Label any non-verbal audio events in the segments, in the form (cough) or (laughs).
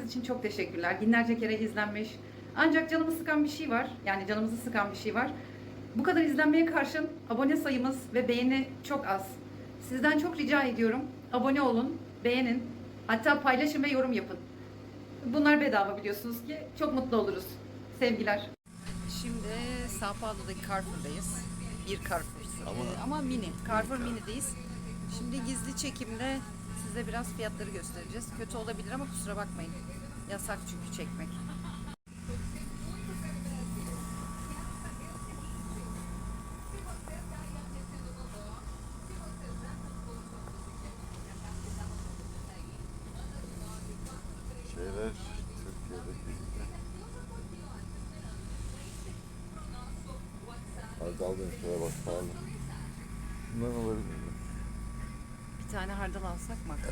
izlediğiniz için çok teşekkürler. Binlerce kere izlenmiş. Ancak canımı sıkan bir şey var. Yani canımızı sıkan bir şey var. Bu kadar izlenmeye karşın abone sayımız ve beğeni çok az. Sizden çok rica ediyorum. Abone olun, beğenin. Hatta paylaşın ve yorum yapın. Bunlar bedava biliyorsunuz ki. Çok mutlu oluruz. Sevgiler. Şimdi Sao Paulo'daki Carrefour'dayız. Bir Carrefour. Ama- Ama mini. Carrefour mini'deyiz. Şimdi gizli çekimde size biraz fiyatları göstereceğiz. Kötü olabilir ama kusura bakmayın. Yasak çünkü çekmek.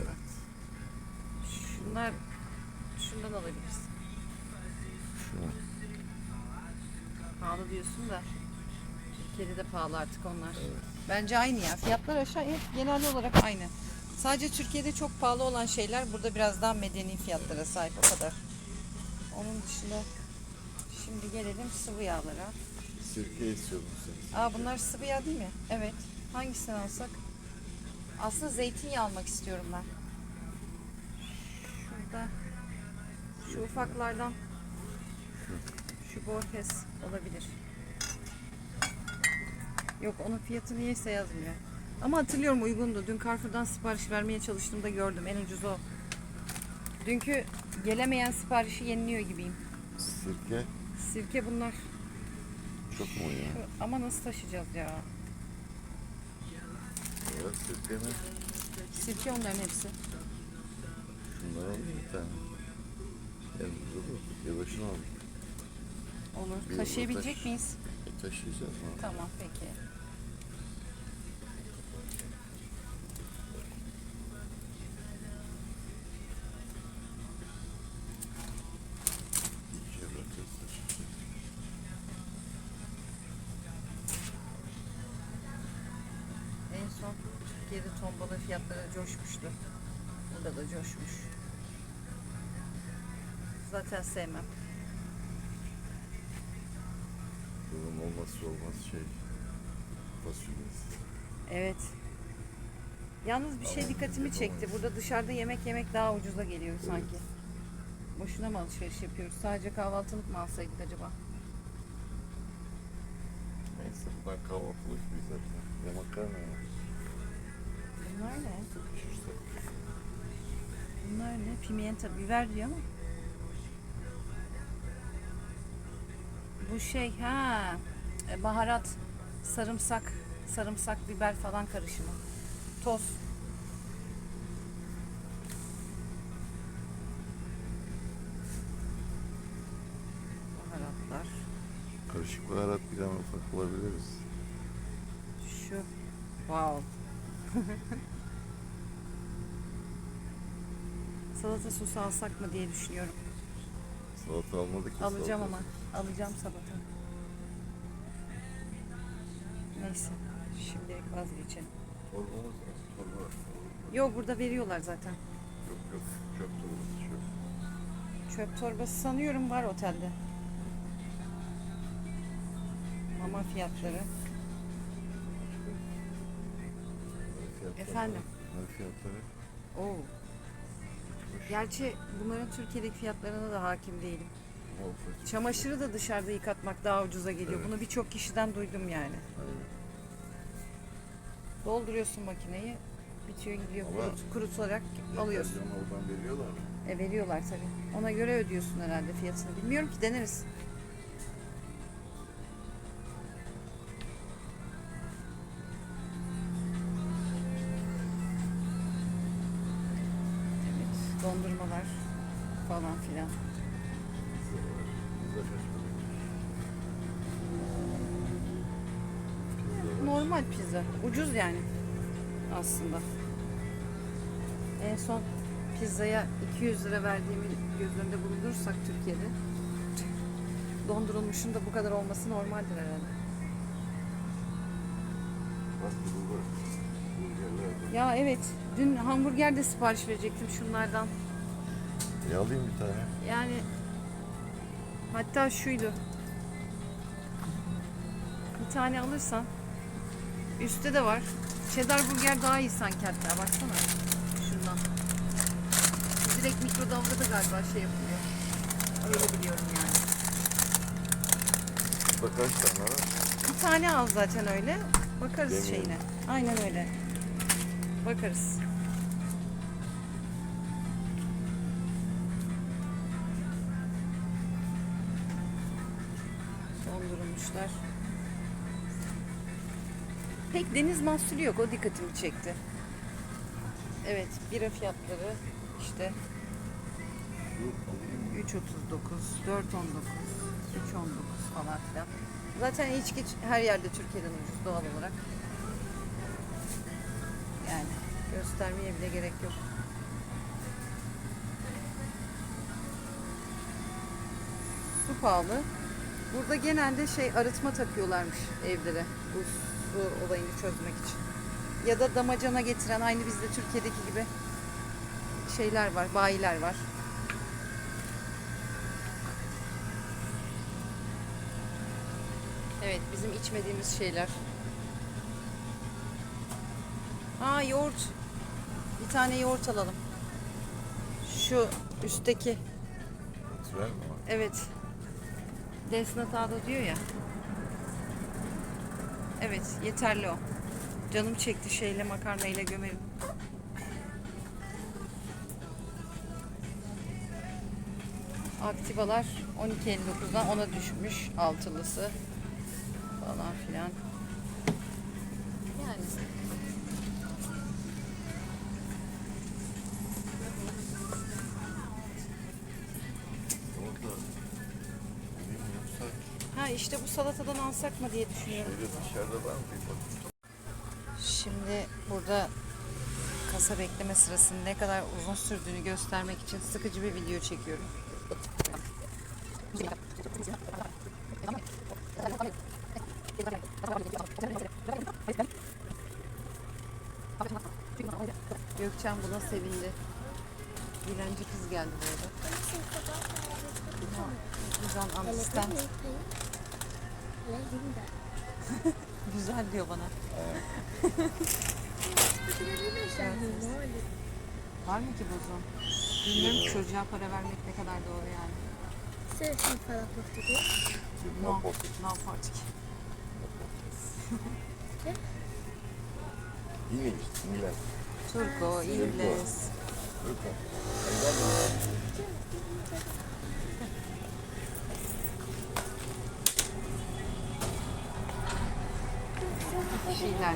Acaba? Şunlar şundan alabiliriz. Şunu. Pahalı diyorsun da Türkiye'de de pahalı artık onlar. Bence aynı ya. Fiyatlar aşağı hep genel olarak aynı. Sadece Türkiye'de çok pahalı olan şeyler burada biraz daha medeni fiyatlara sahip o kadar. Onun dışında şimdi gelelim sıvı yağlara. Sirke istiyordum seni. Aa bunlar sıvı yağ değil mi? Evet. Hangisini alsak? Aslında zeytinyağı almak istiyorum ben. Şu ufaklardan şu Borges olabilir. Yok onun fiyatı niyeyse yazmıyor. Ama hatırlıyorum uygundu. Dün Carrefour'dan sipariş vermeye çalıştığımda gördüm. En ucuz o. Dünkü gelemeyen siparişi yeniliyor gibiyim. Sirke Sirke bunlar. çok mu ya? Şu- Ama nasıl taşıyacağız ya? Evet sirke mi? Sirke onların hepsi. Alayım bir tane. Yılbaşını aldım. Olur. Bir Taşıyabilecek taş- miyiz? E taşıyacağız mı? Tamam peki. İkiye bırakacağız. En son Türkiye'de ton balığı fiyatları coşmuştu. Burada da coşmuş. Zaten sevmem. Bunun olmazsa olmaz şey. Fasulyesi. Evet. Yalnız bir şey Ama dikkatimi çekti. Burada dışarıda yemek yemek daha ucuza geliyor sanki. Boşuna mı alışveriş yapıyoruz? Sadece kahvaltılık mı alsaydık acaba? Neyse buradan kahvaltılık bir zaten. Ya makarna ya. Bunlar ne? Bunlar ne? Pimienta, biber diyor ama. Bu şey ha e, baharat, sarımsak, sarımsak, biber falan karışımı. Toz. Baharatlar. Karışık baharat bir tane ufak bulabiliriz. Şu. Wow. (laughs) Salata sosu alsak mı diye düşünüyorum. Salata almadık ki. Alacağım salata. ama. Alacağım salata. Neyse. Şimdilik vazgeçelim. Torbamız var. Torba. Yok burada veriyorlar zaten. Yok yok. Çöp torbası çöp. Çöp torbası sanıyorum var otelde. Mama fiyatları. Fiyatları Efendim? Ne fiyatları? Oo. Gerçi bunların Türkiye'deki fiyatlarına da hakim değilim. Çamaşırı da dışarıda yıkatmak daha ucuza geliyor. Evet. Bunu birçok kişiden duydum yani. Evet. Dolduruyorsun makineyi, bitiyor gidiyor Ama- kurut, kurutularak alıyorsun. Oradan veriyorlar mı? E veriyorlar tabii. Ona göre ödüyorsun herhalde fiyatını. Bilmiyorum ki deneriz. Ucuz yani aslında. En son pizzaya 200 lira verdiğimi göz önünde bulundurursak Türkiye'de dondurulmuşun da bu kadar olması normaldir herhalde. Ya evet, dün hamburger de sipariş verecektim şunlardan. E alayım bir tane. Yani hatta şuydu. Bir tane alırsan üstte de var. Cheddar burger daha iyi sanki hatta baksana. Şundan. Direkt mikrodalgada galiba şey yapılıyor. Öyle biliyorum yani. Bak kaç tane var? Bir tane al zaten öyle. Bakarız Deneyelim. şeyine. Aynen öyle. Bakarız. Dondurulmuşlar. Pek deniz mahsulü yok. O dikkatimi çekti. Evet. Bira fiyatları işte 3.39, 4.19, 3.19 falan filan. Zaten içki her yerde Türkiye'den ucuz doğal olarak. Yani göstermeye bile gerek yok. Su pahalı. Burada genelde şey arıtma takıyorlarmış evlere bu su olayını çözmek için. Ya da damacana getiren aynı bizde Türkiye'deki gibi şeyler var, bayiler var. Evet, bizim içmediğimiz şeyler. Aa yoğurt. Bir tane yoğurt alalım. Şu üstteki. Evet. Desnatado diyor ya. Evet, yeterli o. Canım çekti şeyle makarnayla gömerim. Aktivalar 12.59'dan 10'a düşmüş altılısı falan filan. Yani işte bu salatadan alsak mı diye düşünüyorum. şöyle dışarıda var mı bir. Şimdi burada kasa bekleme sırasının ne kadar uzun sürdüğünü göstermek için sıkıcı bir video çekiyorum. Gökçen buna sevindi. Dilenci kız geldi bu arada. Güzel understand. Güzel diyor bana. Var mı ki bozum? Bilmiyorum ki çocuğa para vermek ne kadar doğru yani. Você assim fala português? No, No Portuguese. English, İngiliz. Turco, İngiliz. Lütfen. Şeyler?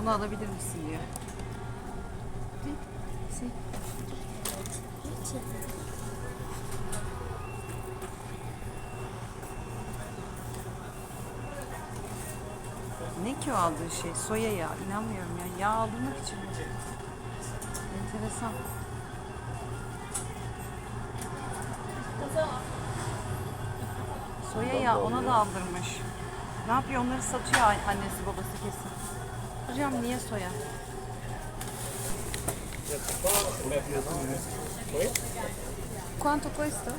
Bunu alabilir misin diyor. Ne ki o aldığı şey? Soya yağı. İnanmıyorum ya. Yağ aldırmak için? Enteresan. Soya yağı ona da aldırmış. Ne yapıyor? Onları satıyor annesi babası kesin. Hocam niye soya? Quanto cuesta?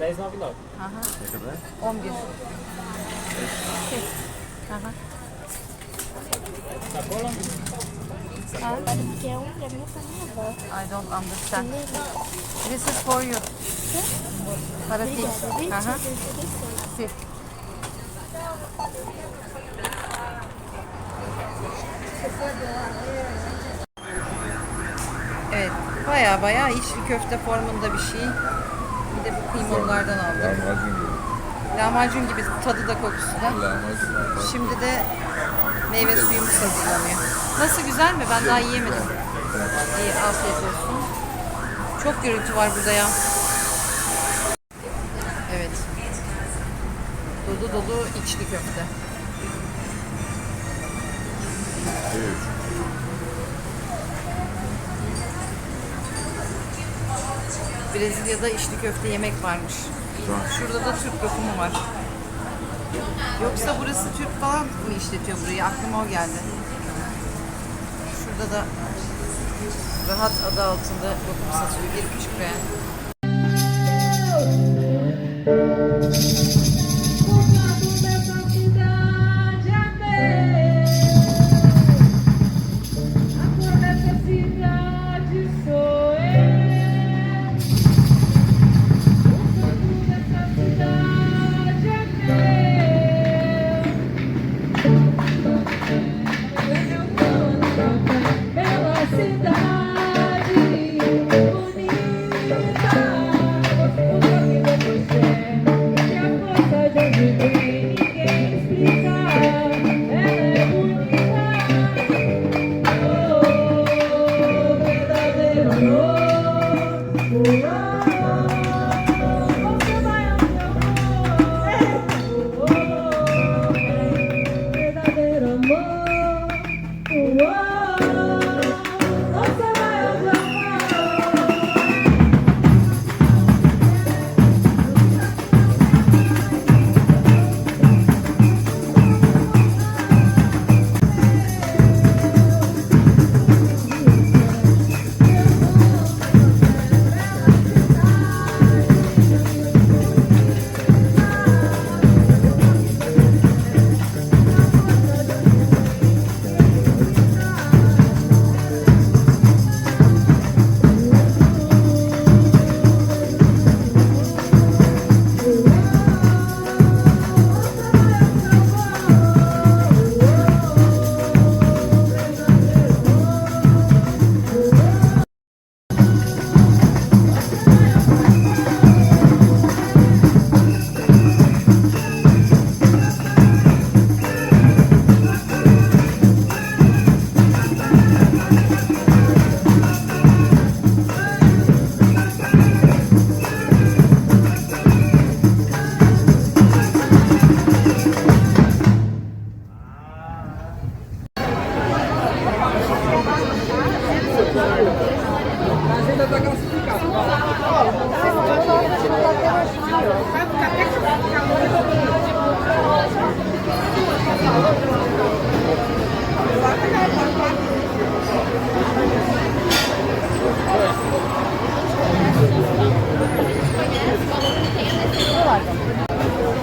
10,99. Aha, Ne kadar? 11. Şey. Aha. Ah, I don't understand. This is for you. Para viu? Aha. Te interessante. Si. Evet, baya baya içli köfte formunda bir şey. Bir de bu kıymalılardan aldım. Lahmacun gibi. Lahmacun gibi tadı da kokusu da. Lahmacun. Şimdi de meyve suyumuz hazırlanıyor. Nasıl güzel mi? Ben daha yiyemedim. İyi, afiyet olsun. Çok gürültü var burada ya. Evet. Dolu dolu içli köfte. Evet. Brezilya'da içli köfte yemek varmış. Şurada da Türk lokumu var. Yoksa burası Türk falan mı işletiyor burayı? Aklıma o geldi. Burada da rahat adı altında lokum satıyor. Bir buçuk Bye.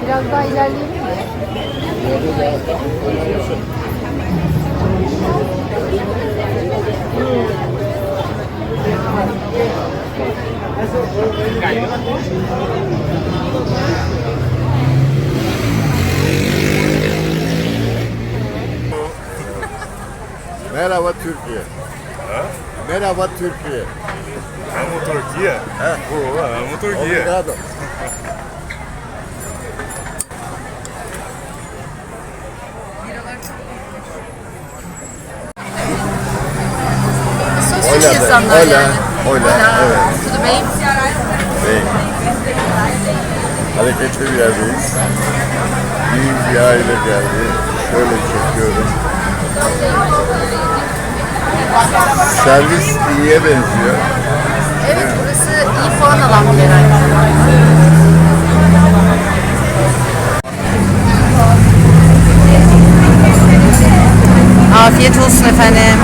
Biraz daha ilerleyelim? Merhaba Türkiye. Merhaba Türkiye. Amo Turquia? É. Pô, amo Turquia. Obrigado. De, insanlar öyle, yani. Hola. evet. Tudo bem? Bey. Hareketli bir yerdeyiz. İyi bir aile geldi. Şöyle çekiyorum. Servis iyiye benziyor. Evet burası iyi puan alan bir yer. Afiyet olsun efendim.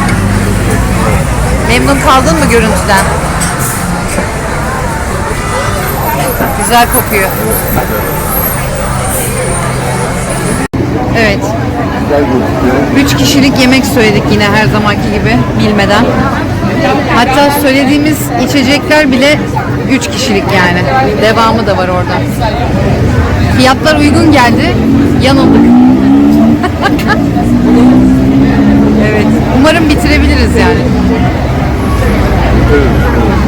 Memnun kaldın mı görüntüden? Güzel kokuyor. Evet. Üç kişilik yemek söyledik yine her zamanki gibi bilmeden. Hatta söylediğimiz içecekler bile üç kişilik yani. Devamı da var orada. Fiyatlar uygun geldi. Yanıldık. (laughs) evet. Umarım bitirebiliriz yani.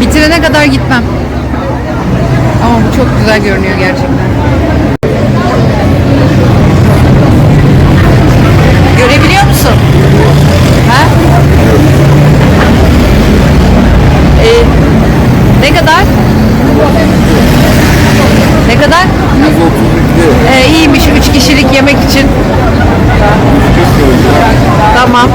Bitirene kadar gitmem. Ama bu çok güzel görünüyor gerçekten. kişilik yemek için. Tamam.